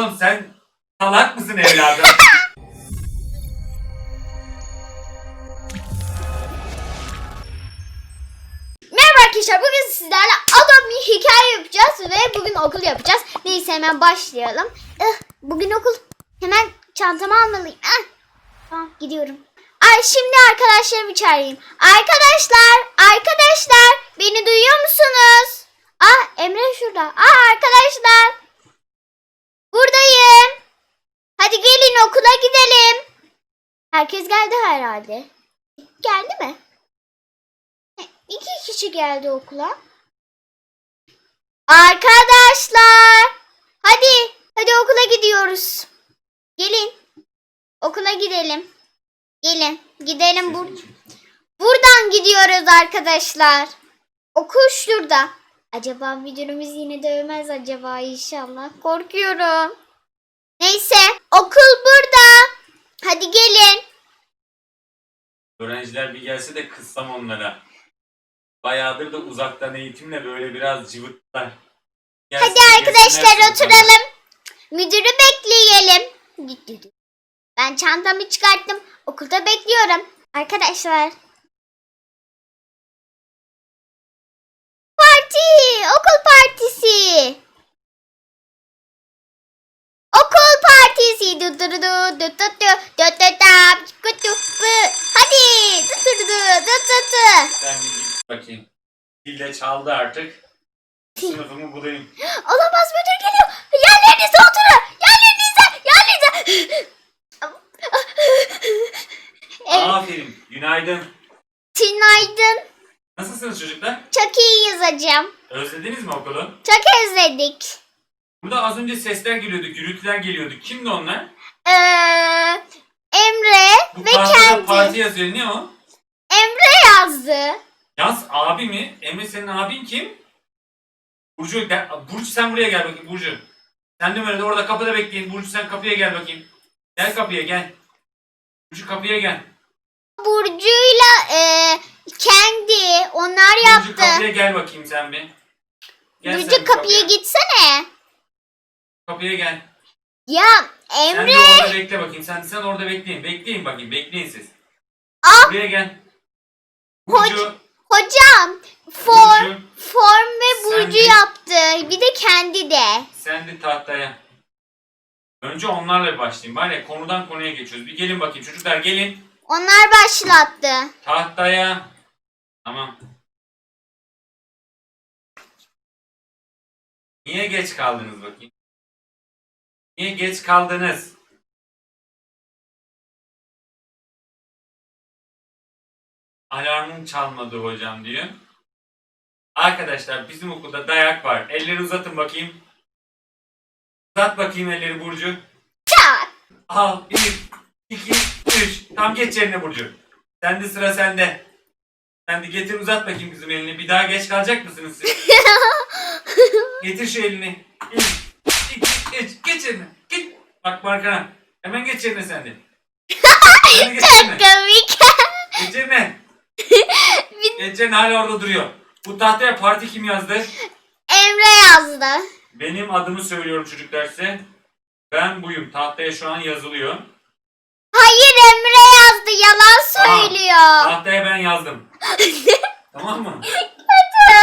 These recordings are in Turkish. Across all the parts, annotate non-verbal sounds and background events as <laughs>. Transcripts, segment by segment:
Oğlum sen salak mısın evladım? Merhaba arkadaşlar bugün sizlerle bir hikaye yapacağız ve bugün okul yapacağız. Neyse hemen başlayalım. Eh, bugün okul. Hemen çantamı almalıyım. Ah, Tamam gidiyorum. Ay şimdi arkadaşlarımı çağırayım. Arkadaşlar, arkadaşlar beni duyuyor musunuz? Ah Emre şurada. Ah arkadaşlar. Buradayım. Hadi gelin okula gidelim. Herkes geldi herhalde. Geldi mi? İki kişi geldi okula. Arkadaşlar. Hadi. Hadi okula gidiyoruz. Gelin. Okula gidelim. Gelin. Gidelim bur buradan gidiyoruz arkadaşlar. Okul şurada. Acaba müdürümüz yine dövmez acaba inşallah. Korkuyorum. Neyse. Okul burada. Hadi gelin. Öğrenciler bir gelse de kıssam onlara. Bayağıdır da uzaktan eğitimle böyle biraz cıvıttılar. Gelsin, Hadi arkadaşlar oturalım. Müdürü bekleyelim. Ben çantamı çıkarttım. Okulda bekliyorum. Arkadaşlar. Parti! Okul partisi! Okul partisi! Du du du du du du du du du da, du du bu. Hadi! Du du du. Ben bir gidip bakayım. Zil de çaldı artık. Sınıfımı bulayım. <gasps> Olamaz müdür geliyor. Yerlerinize oturun. Yerlerinize. Yerlerinize. evet. <laughs> Aferin. Günaydın. Günaydın. Nasılsınız çocuklar? Çok iyiyiz hocam. Özlediniz mi okulu? Çok özledik. Burada az önce sesler geliyordu, gürültüler geliyordu. Kimdi onlar? Ee, Emre Bu ve tahtada kendi. parti yazıyor. Ne o? Emre yazdı. Yaz abi mi? Emre senin abin kim? Burcu, Burcu sen buraya gel bakayım Burcu. Sen de böyle orada kapıda bekleyin. Burcu sen kapıya gel bakayım. Gel kapıya gel. Burcu kapıya gel. Burcu'yla e, kendi onlar Burcu yaptı. kapıya gel bakayım sen bir. Gel sen Burcu bir kapıya gitsene. Kapıya gel. Ya Sen Emre. de orada bekle bakayım. Sen sen orada bekleyin. Bekleyin bakayım. Bekleyin siz. Buraya gel. Burcu. Hocam form, Burcu. form ve Sen Burcu de- yaptı. Bir de kendi de. Sen de tahtaya. Önce onlarla başlayayım. Var ya konudan konuya geçiyoruz. Bir gelin bakayım çocuklar gelin. Onlar başlattı. Tahtaya. Tamam. Niye geç kaldınız bakayım? Niye geç kaldınız? Alarmım çalmadı hocam diyor. Arkadaşlar bizim okulda dayak var. Elleri uzatın bakayım. Uzat bakayım elleri Burcu. Çak. Al. Bir, iki, üç. Tam geç yerine Burcu. Sende sıra sende. Sen de getir uzat bakayım kızım elini. Bir daha geç kalacak mısınız siz? <laughs> getir şu elini. Bir, iki, üç. Geç yerine. Git. Bak arkana. Hemen geç yerine sen de. <laughs> Yerine. Komik. Geç yerine. Yerine hala orada duruyor. Bu tahtaya parti kim yazdı? Emre yazdı. Benim adımı söylüyorum çocuklar size. Ben buyum. Tahtaya şu an yazılıyor. Hayır Emre yazdı. Yalan söylüyor. Tahtaya ben yazdım. <laughs> tamam mı?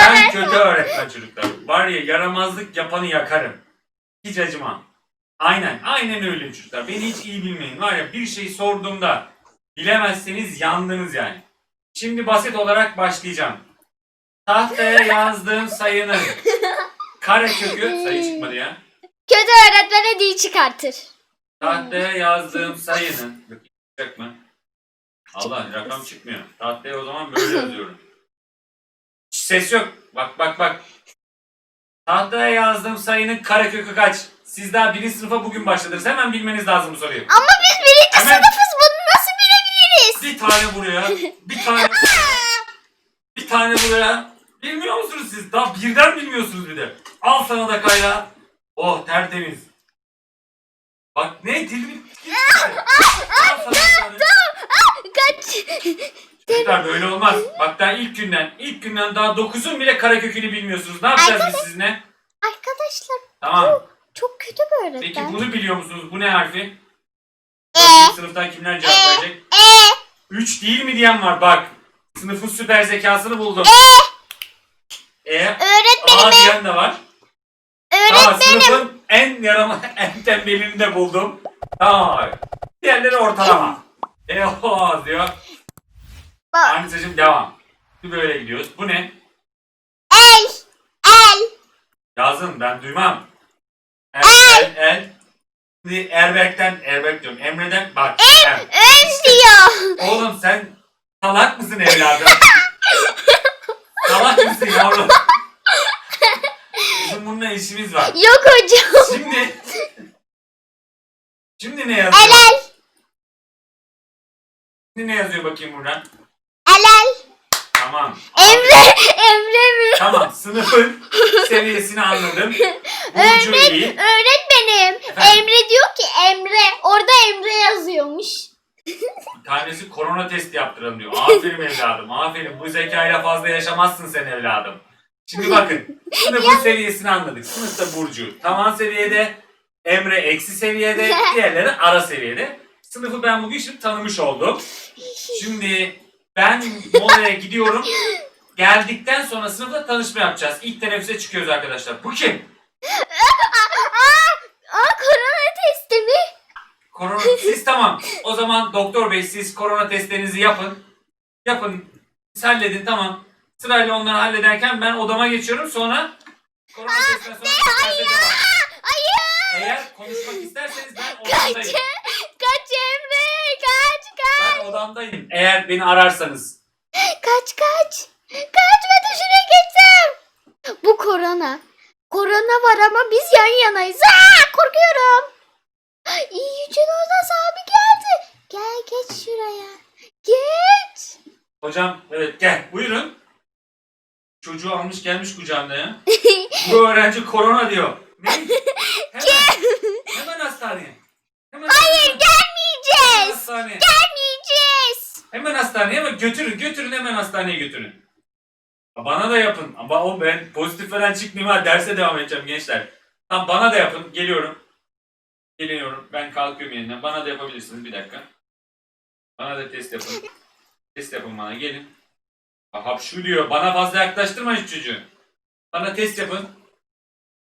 Ben kötü öğretmen çocuklar. Var ya yaramazlık yapanı yakarım. Hiç acımam. Aynen. Aynen öyle çocuklar. Beni hiç iyi bilmeyin. Var ya bir şey sorduğumda bilemezseniz yandınız yani. Şimdi basit olarak başlayacağım. Tahtaya yazdığım sayının karekökü sayı çıkmadı ya. Kötü öğretmen hediye çıkartır. Tahtaya yazdığım sayının çıkacak mı? Allah rakam çıkmıyor. Tahtaya o zaman böyle <laughs> yazıyorum. Hiç Ses yok. Bak bak bak. Tahtaya yazdığım sayının karekökü kaç? Siz daha birinci sınıfa bugün başladınız. Hemen bilmeniz lazım bu soruyu. Ama biz birinci Hemen. sınıfız. Bir tane buraya. Bir tane <laughs> Bir tane buraya. Bilmiyor musunuz siz? Daha birden bilmiyorsunuz bir de. Al sana da kayla. Oh tertemiz. Bak ne dilimi... <laughs> Kaç. Çocuklar böyle olmaz. Bak daha ilk günden, ilk günden daha 9'un bile karekökünü bilmiyorsunuz. Ne yapacağız biz sizinle? Arkadaşlar Tamam. Çok kötü bir Peki öğretmen. bunu biliyor musunuz? Bu ne harfi? E. Bakayım sınıftan kimler cevap E. verecek? E. 3 değil mi diyen var bak. Sınıfın süper zekasını buldum. E. A Öğretmenim. diyen de var. Tamam sınıfın en yarama <laughs> en tembelini de buldum. Tamam. Diğerleri ortalama. E o diyor. Bak. Anisacığım devam. Şimdi böyle gidiyoruz. Bu ne? El. El. Yazın ben duymam. El, el, el. Şimdi Erberk'ten, Erbek diyorum. Emre'den bak. em. Ön diyor. Oğlum sen salak mısın evladım? <laughs> salak mısın yavrum? Bizim bununla işimiz var. Yok hocam. Şimdi Şimdi ne yazıyor? El el. Şimdi ne yazıyor bakayım buradan? Tamam. Emre. Emre mi? Tamam sınıfın <laughs> seviyesini anladım. Burcu iyi. Öğretmenim. Efendim? Emre diyor ki Emre. Orada Emre yazıyormuş. Tanesi korona testi yaptıralım diyor. Aferin evladım. Aferin. Bu zekayla fazla yaşamazsın sen evladım. Şimdi bakın. Sınıfın seviyesini anladık. Sınıfta Burcu tavan seviyede. Emre eksi seviyede. Diğerleri ara seviyede. Sınıfı ben bugün şimdi tanımış oldum. Şimdi ben molaya gidiyorum. Geldikten sonra sınıfta tanışma yapacağız. İlk teneffüse çıkıyoruz arkadaşlar. Bu kim? Aa, korona testi mi? Korona siz tamam. O zaman doktor bey siz korona testlerinizi yapın. Yapın. Siz halledin tamam. Sırayla onları hallederken ben odama geçiyorum sonra korona testinden sonra derse devam. Hayır. Eğer konuşmak isterseniz ben Kaç. odamdayım. Kaç Emre. Ben odamdayım. Eğer beni ararsanız. Kaç kaç. Kaç şuraya geçsem. Bu korona. Korona var ama biz yan yanayız. Aa, korkuyorum. İyi Yüce Ozan abi geldi. Gel geç şuraya. Geç. Hocam evet gel buyurun. Çocuğu almış gelmiş kucağında ya. <laughs> Bu öğrenci korona diyor. Ne? <laughs> Hemen, hemen hastaneye. Hemen Hayır gelmeyeceğiz. hastaneye. Gelmeyeceğiz. Hemen hastaneye ama götürün götürün hemen hastaneye götürün. Bana da yapın. Ama o ben pozitif falan çıkmayayım ha derse devam edeceğim gençler. Tamam bana da yapın. Geliyorum. Geliyorum. Ben kalkıyorum yeniden. Bana da yapabilirsiniz bir dakika. Bana da test yapın. test yapın bana gelin. Aha şu diyor. Bana fazla yaklaştırma şu çocuğu. Bana test yapın.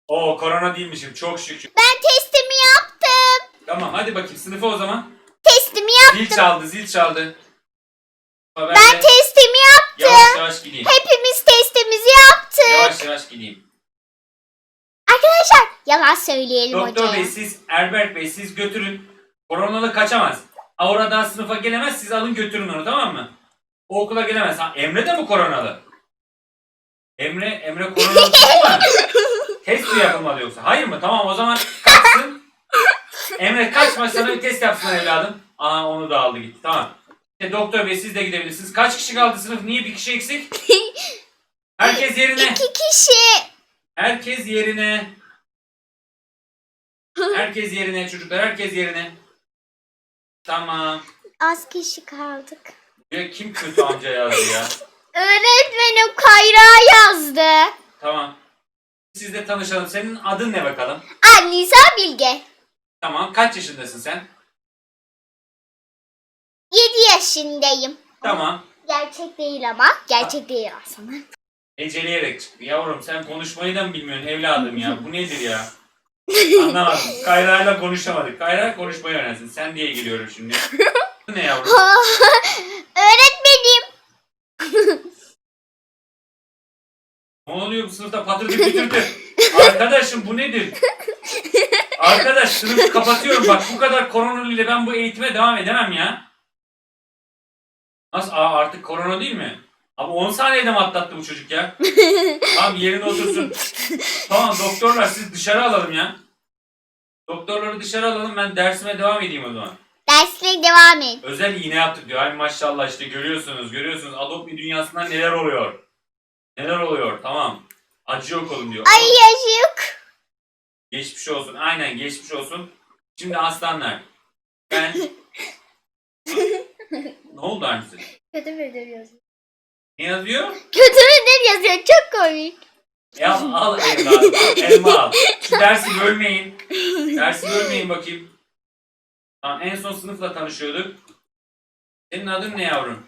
Oo korona değilmişim çok şükür. Ben testimi yaptım. Tamam hadi bakayım sınıfa o zaman. Testimi yaptım. Zil çaldı zil çaldı. Ben de testimi yaptım. yavaş yavaş gideyim. Hepimiz testimizi yaptık. Yavaş yavaş gideyim. Arkadaşlar yalan söyleyelim Doktor hocaya. bey siz, Erberk bey siz götürün. Koronalı kaçamaz. Aura daha sınıfa gelemez siz alın götürün onu tamam mı? O okula gelemez. Ha, Emre de mi koronalı? Emre, Emre koronalı değil <laughs> mi? Test mi yapılmadı yoksa? Hayır mı? Tamam o zaman kaçsın. Emre kaçma sana bir test yapsın evladım. Aa onu da aldı gitti tamam. İşte doktor bey siz de gidebilirsiniz. Kaç kişi kaldı sınıf? Niye bir kişi eksik? <laughs> Herkes yerine. İki kişi. Herkes yerine. Herkes yerine çocuklar herkes yerine. Tamam. Az kişi kaldık. Ya kim kötü amca yazdı ya? <laughs> Öğretmenim Kayra yazdı. Tamam. Siz de tanışalım. Senin adın ne bakalım? Aa, Nisa Bilge. Tamam. Kaç yaşındasın sen? 7 yaşındayım. Tamam. Gerçek değil ama. Gerçek değil aslında. Eceleyerek çıktı. Yavrum sen konuşmayı da mı bilmiyorsun evladım ya? Bu nedir ya? <laughs> Anlamadım. Kayra'yla konuşamadık. Kayra konuşmayı öğrensin. Sen diye geliyorum şimdi. <laughs> Bu ne yavrum? <laughs> Öğretmenim. Ne oluyor bu sınıfta patırtı kütürtü? Arkadaşım bu nedir? Arkadaş sınıfı kapatıyorum bak bu kadar korona ile ben bu eğitime devam edemem ya. Nasıl? Aa, artık korona değil mi? Abi 10 saniyede mi atlattı bu çocuk ya? <laughs> tamam yerine otursun. Tamam doktorlar siz dışarı alalım ya. Doktorları dışarı alalım ben dersime devam edeyim o zaman. Dersle devam et. Özel iğne yaptık diyor. Ay maşallah işte görüyorsunuz görüyorsunuz. Adobe dünyasında neler oluyor. Neler oluyor tamam. Acı yok olun diyor. Ay yazık. Geçmiş olsun. Aynen geçmiş olsun. Şimdi aslanlar. Ben... <laughs> <laughs> ne oldu annesi? Kötü müdür yazıyor. Ne yazıyor? Kötü müdür yazıyor. Çok komik. Ya al evladım. Elma al. Şu dersi bölmeyin. Dersi bölmeyin bakayım. Tamam, en son sınıfla tanışıyorduk. Senin adın ne yavrum?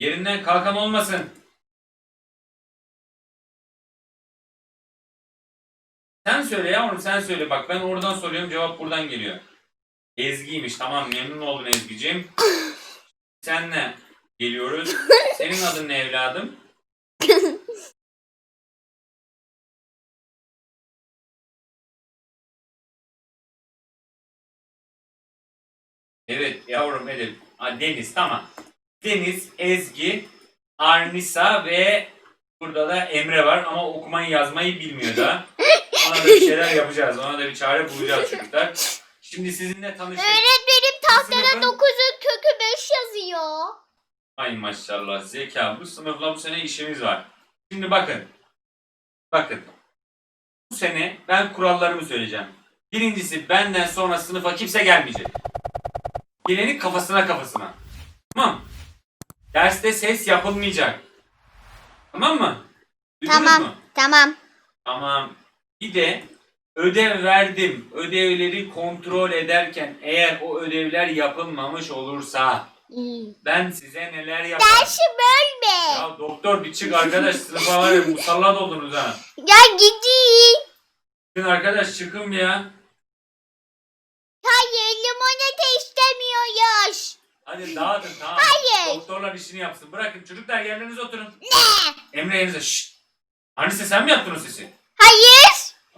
Yerinden kalkan olmasın. Sen söyle yavrum sen söyle. Bak ben oradan soruyorum cevap buradan geliyor. Ezgi'ymiş. Tamam memnun oldum Ezgi'cim. <laughs> Senle geliyoruz. <laughs> Senin adın ne evladım? <laughs> Evet yavrum Elif. Deniz tamam. Deniz, Ezgi, Arnisa ve burada da Emre var ama okumayı yazmayı bilmiyor da. Ona da bir şeyler yapacağız. Ona da bir çare bulacağız çocuklar. Şimdi sizinle tanıştık. Öğretmenim tahtada Sınıfın- 9'un kökü 5 yazıyor. Ay maşallah zeka. Bu sınıfla bu sene işimiz var. Şimdi bakın. Bakın. Bu sene ben kurallarımı söyleyeceğim. Birincisi benden sonra sınıfa kimse gelmeyecek. Gelenin kafasına kafasına. Tamam. Derste ses yapılmayacak. Tamam mı? Duydunuz Tamam. mu? Tamam. Tamam. Bir de ödev verdim. Ödevleri kontrol ederken eğer o ödevler yapılmamış olursa ben size neler yaparım? Dersi bölme. Ya doktor bir çık arkadaş sınıfa var ya musallat oldunuz ha. Ya gideyim. Çıkın arkadaş çıkın bir ya. Hayır limonata istemiyoruz. Hadi dağıtın tamam. Hayır. Doktorlar işini yapsın. Bırakın çocuklar yerlerinize oturun. Ne? Emre yerinize şşt. Anise sen mi yaptın o sesi? Hayır.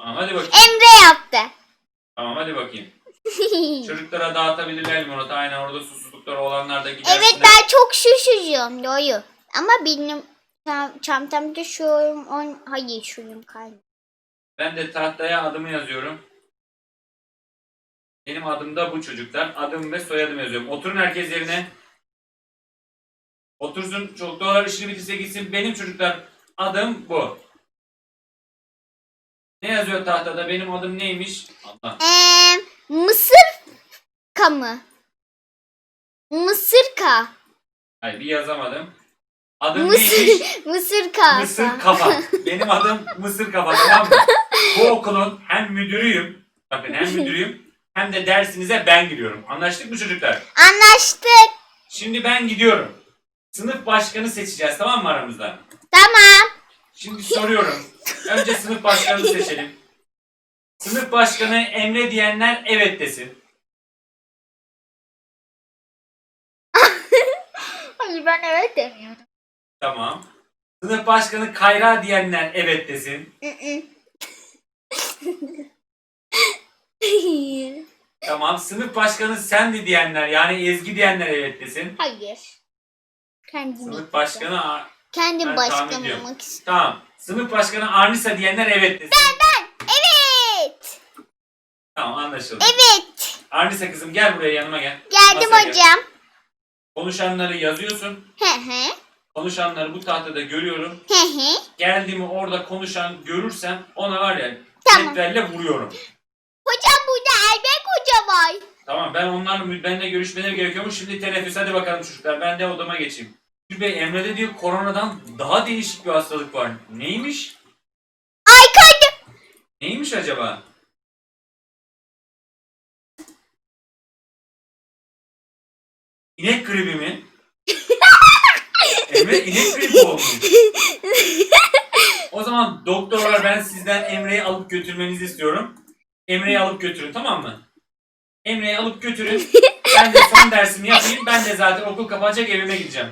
Tamam hadi bakayım. Emre yaptı. Tamam hadi bakayım. <laughs> Çocuklara dağıtabilirler limonata. Aynen orada susuzlukları olanlar da gidersin. evet ben çok şuşucuyum doğru. Ama benim çam- çantamda şuyum on hayır şuyum kaynağı. Ben de tahtaya adımı yazıyorum. Benim adım da bu çocuklar. Adım ve soyadım yazıyorum. Oturun herkes yerine. Otursun. Çocuklar işini bitirse gitsin. Benim çocuklar adım bu. Ne yazıyor tahtada? Benim adım neymiş? Allah. Eee Mısır ka mı? Mısır ka. Hayır bir yazamadım. Adım neymiş? <laughs> Mısır, Mısır ka. Mısır kafa. Benim adım Mısır kafa tamam mı? Bu okulun hem müdürüyüm. Bakın hem müdürüyüm hem de dersinize ben giriyorum. Anlaştık mı çocuklar? Anlaştık. Şimdi ben gidiyorum. Sınıf başkanı seçeceğiz tamam mı aramızda? Tamam. Şimdi soruyorum. Önce sınıf başkanı seçelim. Sınıf başkanı Emre diyenler evet desin. <laughs> Hayır ben evet demiyorum. Tamam. Sınıf başkanı Kayra diyenler evet desin. <laughs> Tamam. Sınıf başkanı Sendi diyenler yani Ezgi diyenler evet desin. Hayır. Kendim Sınıf başkanı Kendim Ben ediyorum. olmak istiyorum. Tamam. Sınıf başkanı Arnisa diyenler evet desin. Evet. Tamam anlaşıldı. Evet. Arnisa kızım gel buraya yanıma gel. Geldim Masaya gel. hocam. Konuşanları yazıyorsun. He he. Konuşanları bu tahtada görüyorum. He he. Geldiğimi orada konuşan görürsem ona var ya Tamam. cetvelle vuruyorum. Hocam burada Elbek hoca var. Tamam ben onlarla benimle görüşmeleri gerekiyormuş. Şimdi teneffüs hadi bakalım çocuklar. Ben de odama geçeyim. Bey Emre'de diyor koronadan daha değişik bir hastalık var. Neymiş? Ay kaydı. Neymiş acaba? İnek gribi mi? Emre inek gribi olmuş. O zaman doktorlar ben sizden Emre'yi alıp götürmenizi istiyorum. Emre'yi alıp götürün tamam mı? Emre'yi alıp götürün. Ben de son dersimi yapayım. Ben de zaten okul kapanacak evime gideceğim.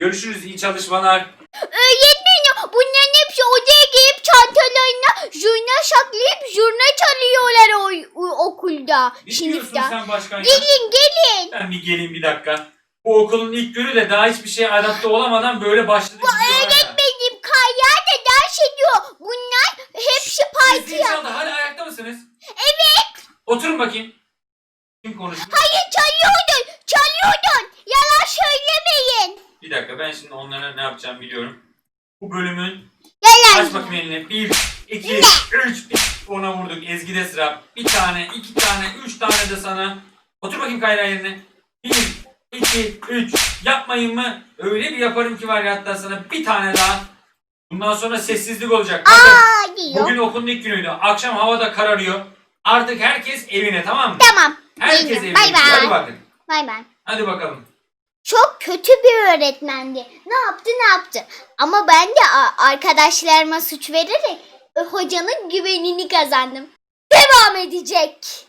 Görüşürüz. iyi çalışmalar. Öğretmenim bunların hepsi odaya gelip çantalarına jurna saklayıp jurna çalıyorlar o, o- okulda. Ne diyorsun Sınıfta. sen başkan ya? Gelin gelin. Ben bir geleyim bir dakika. Bu okulun ilk günü de daha hiçbir şeye adapte olamadan böyle başladı. gidiyor var ya. Öğretmenim kayar da ders ediyor. Bunlar hepsi Siz parti zil yap. çaldı. Hala ayakta mısınız? Evet. Oturun bakayım. Kim konuştu? Hayır çalıyordun. Çalıyordun. Yalan söylemeyin. Bir dakika ben şimdi onlara ne yapacağım biliyorum. Bu bölümün aç bakayım elini. Bir, iki, üç. Ona vurduk. Ezgi'de sıra. Bir tane, iki tane, üç tane de sana. Otur bakayım Kayra yerine. Bir, iki, üç. Yapmayın mı? Öyle bir yaparım ki var ya hatta sana bir tane daha. Bundan sonra sessizlik olacak. Bakın, Aa diyor. bugün okulun ilk günüydü. Akşam havada kararıyor. Artık herkes evine tamam mı? Tamam. Herkes Geliyorum. evine. Bay. Hadi bay. bakın. Bay bay. Hadi bakalım. Çok kötü bir öğretmendi. Ne yaptı ne yaptı. Ama ben de arkadaşlarıma suç vererek e, hocanın güvenini kazandım. Devam edecek.